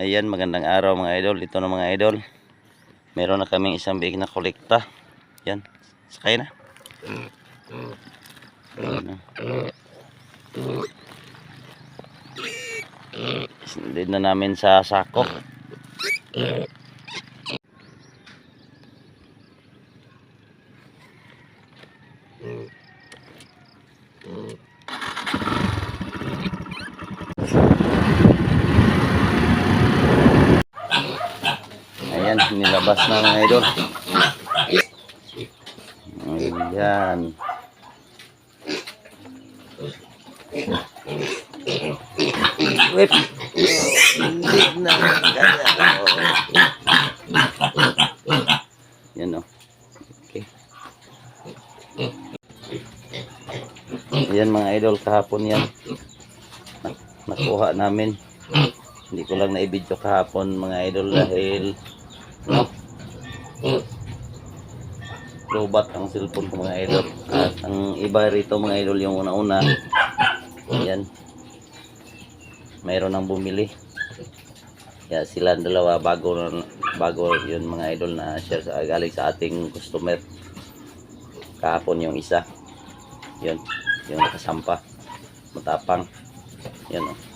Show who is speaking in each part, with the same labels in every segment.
Speaker 1: Ayan, magandang araw mga idol. Ito na mga idol. Meron na kaming isang big na kolekta. Yan. Sakay na. Ayan na. Sundin na namin sa sako. Ayan, nilabas na mga idol. Ayan. Whip. Hindi na. Yan o. Okay. Ayan mga idol, kahapon yan. Na- Nakuha namin. Hindi ko lang na-video kahapon mga idol dahil no, lobat ang cellphone ko mga idol. At ang iba rito mga idol yung una-una. Yan. Mayroon nang bumili. Kaya sila dalawa bago bago yun mga idol na share sa galing sa ating customer. Kahapon yung isa. Yun, yung nakasampa. Matapang. Yan oh.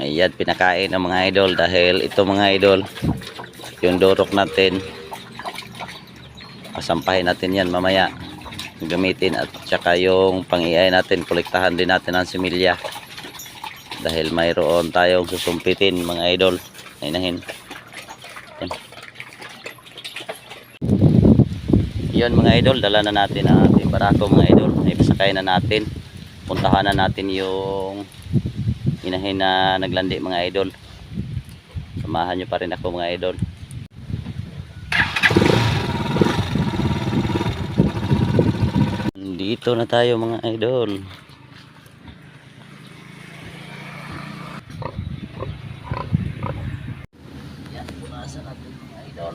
Speaker 1: Ayan, pinakain ng mga idol dahil ito mga idol, yung durok natin, pasampahin natin yan mamaya. Gamitin at saka yung pang-iay natin, kolektahan din natin ang similya. Dahil mayroon tayong susumpitin mga idol. Aynahin. Yan. Yun mga idol, dala na natin ang ating barako mga idol. Ipasakay na natin. Puntahan na natin yung inahin na naglandi mga idol. Samahan nyo pa rin ako mga idol. Dito na tayo mga idol. Yan punasan natin mga idol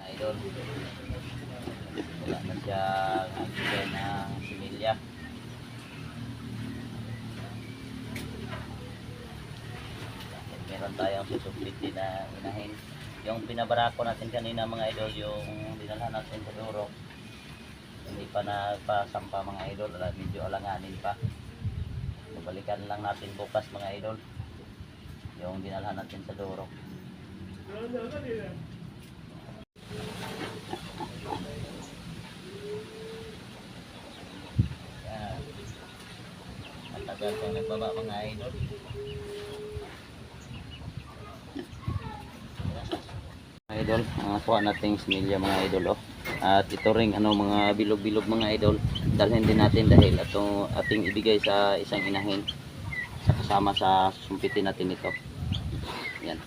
Speaker 1: mga idol wala na siyang nagbigay ng similya meron tayong susupliti na inahin yung binabarako natin kanina mga idol yung dinalhan natin sa duro hindi pa nagpasampa mga idol medyo alanganin pa babalikan lang natin bukas mga idol yung dinalhan natin sa duro Yan. Matagal kong nagbaba mga idol. Idol, ang nakuha nating sinilya mga idol oh. At ito ring ano mga bilog-bilog mga idol. Dalhin din natin dahil ito ating ibigay sa isang inahin. Sa kasama sa sumpitin natin ito. Yan.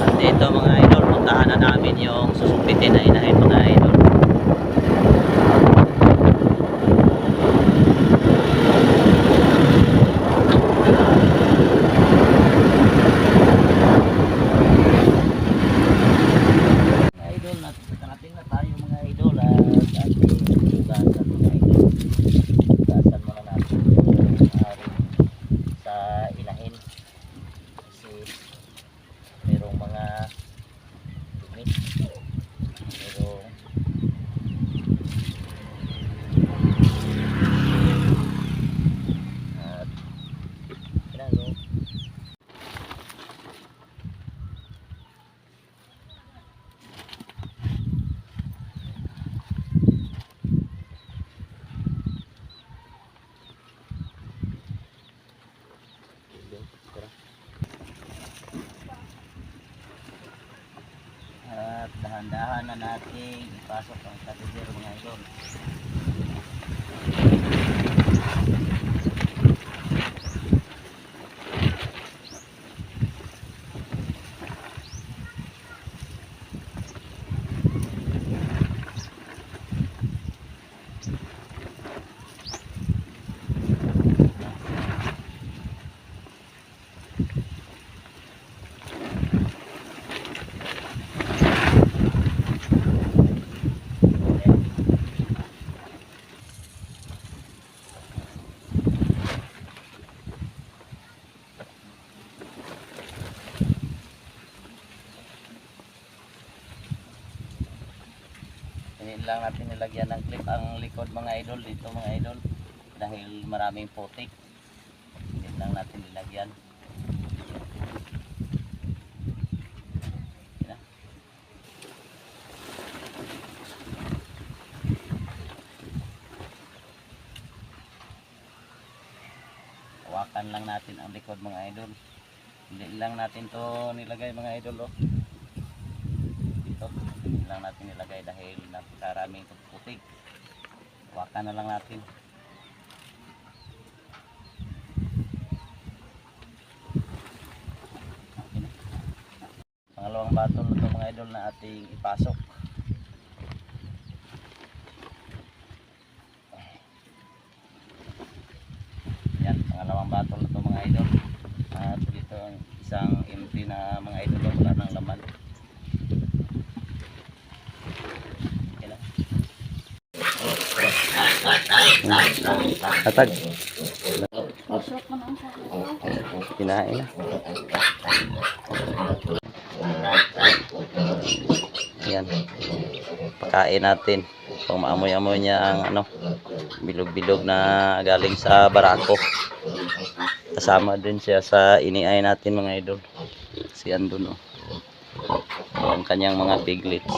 Speaker 1: At dito mga idol, puntahan na namin yung susumpitin na inahin mga idol. Mga idol, nat- nakarating na tayo mga idol at ating hugasan mga idol. Hugasan muna natin yung ari sa inahin. Kasi merong mga dumi. Merong na nating ipasok ang catheter mga idol. Lang natin nilagyan ng clip ang likod mga idol dito mga idol dahil maraming putik. Hindi lang natin nilagyan. Hawakan lang natin ang likod mga idol. Hindi lang natin to nilagay mga idol oh. Hindi lang natin nilagay dahil napakaraming putik. Hawakan na lang natin. Pangalawang battle na mga idol na ating ipasok. Yan, pangalawang battle na mga idol. At ang isang empty na mga idol wala ng laman. Okay na. Atag. Kinain na. Yan. Pakain natin. Kung maamoy-amoy niya ang ano, bilog-bilog na galing sa barako. Kasama din siya sa iniay natin mga idol. Si andun oh. Ang kanyang mga piglets.